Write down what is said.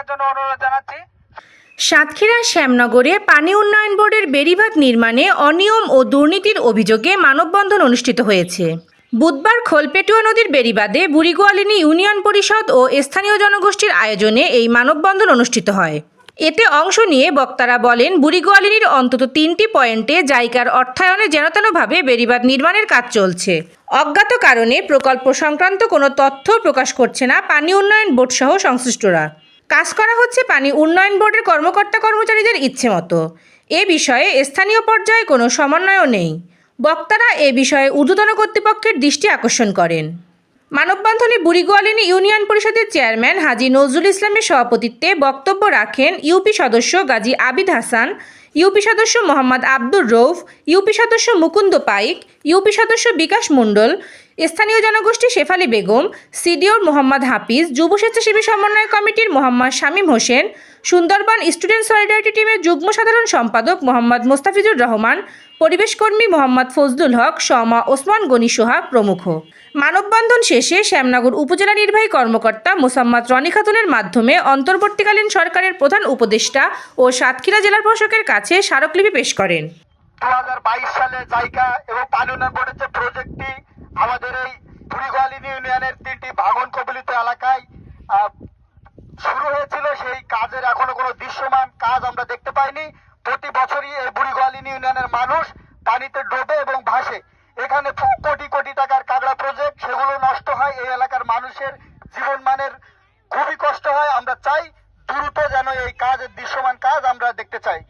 রাখার জন্য অনুরোধ জানাচ্ছি। সাতক্ষীরা শ্যামনগরে পানি উন্নয়ন বোর্ডের বেড়িবাঁধ নির্মাণে অনিয়ম ও দুর্নীতির অভিযোগে মানববন্ধন অনুষ্ঠিত হয়েছে। বুধবার খোলপেটুয়া নদীর বেড়িবাদে বুড়িগোয়ালিনী ইউনিয়ন পরিষদ ও স্থানীয় জনগোষ্ঠীর আয়োজনে এই মানববন্ধন অনুষ্ঠিত হয়। এতে অংশ নিয়ে বক্তারা বলেন, বুড়িগোয়ালিনীর অন্তত তিনটি পয়েন্টে জায়গার অর্থায়নে যেনতেনভাবে বেড়িবাঁধ নির্মাণের কাজ চলছে। অজ্ঞাত কারণে প্রকল্প সংক্রান্ত কোনো তথ্য প্রকাশ করছে না পানি উন্নয়ন বোর্ড সহ সংশ্লিষ্টরা। কাজ করা হচ্ছে পানি উন্নয়ন বোর্ডের কর্মকর্তা কর্মচারীদের ইচ্ছে মতো। এ বিষয়ে স্থানীয় পর্যায়ে কোনো সমন্বয়ও নেই। বক্তারা এ বিষয়ে ঊর্ধ্বতন কর্তৃপক্ষের দৃষ্টি আকর্ষণ করেন। মানববন্ধনে বুড়িগোয়ালিনী ইউনিয়ন পরিষদের চেয়ারম্যান হাজি নজরুল ইসলামের সভাপতিত্বে বক্তব্য রাখেন ইউপি সদস্য গাজী আবিদ হাসান ইউপি সদস্য মোহাম্মদ আব্দুর রৌফ, ইউপি সদস্য মুকুন্দ পাইক, ইউপি সদস্য বিকাশ মণ্ডল, স্থানীয় জনগোষ্ঠী শেফালি বেগম, সিডিওর মোহাম্মদ হাফিজ, যুব স্বেচ্ছাসেবী সমন্বয় কমিটির মোহাম্মদ শামীম হোসেন, সুন্দরবন স্টুডেন্ট সলিডারিটি টিমের যুগ্ম সাধারণ সম্পাদক মোহাম্মদ মোস্তাফিজুর রহমান পরিবেশকর্মী মোহাম্মদ ফজলুল হক শমা ওসমান গনি সোহাগ প্রমুখ। মানববন্ধন শেষে শ্যামনগর উপজেলা নির্বাহী কর্মকর্তা মোসাম্মদ রনি খাতুনের মাধ্যমে অন্তর্বর্তীকালীন সরকারের প্রধান উপদেষ্টা ও সাতক্ষীরা জেলা প্রশাসকের কাছে কাছে স্মারকলিপি পেশ করেন। সালে জায়গা এবং পানি উন্নয়ন প্রজেক্টটি আমাদের এই বুড়িগোয়ালিনী ইউনিয়নের তিনটি ভাঙন কবলিত এলাকায় শুরু হয়েছিল, সেই কাজের এখনও কোনো দৃশ্যমান কাজ আমরা দেখতে পাইনি। প্রতি বছরই এই বুড়িগোয়ালিনী ইউনিয়নের মানুষ পানিতে ডোবে এবং ভাসে। এখানে কোটি কোটি টাকার কাগড়া প্রজেক্ট সেগুলো নষ্ট হয়, এই এলাকার মানুষের জীবন মানের খুবই কষ্ট হয়। আমরা চাই দ্রুত যেন এই কাজের দৃশ্যমান কাজ আমরা দেখতে চাই।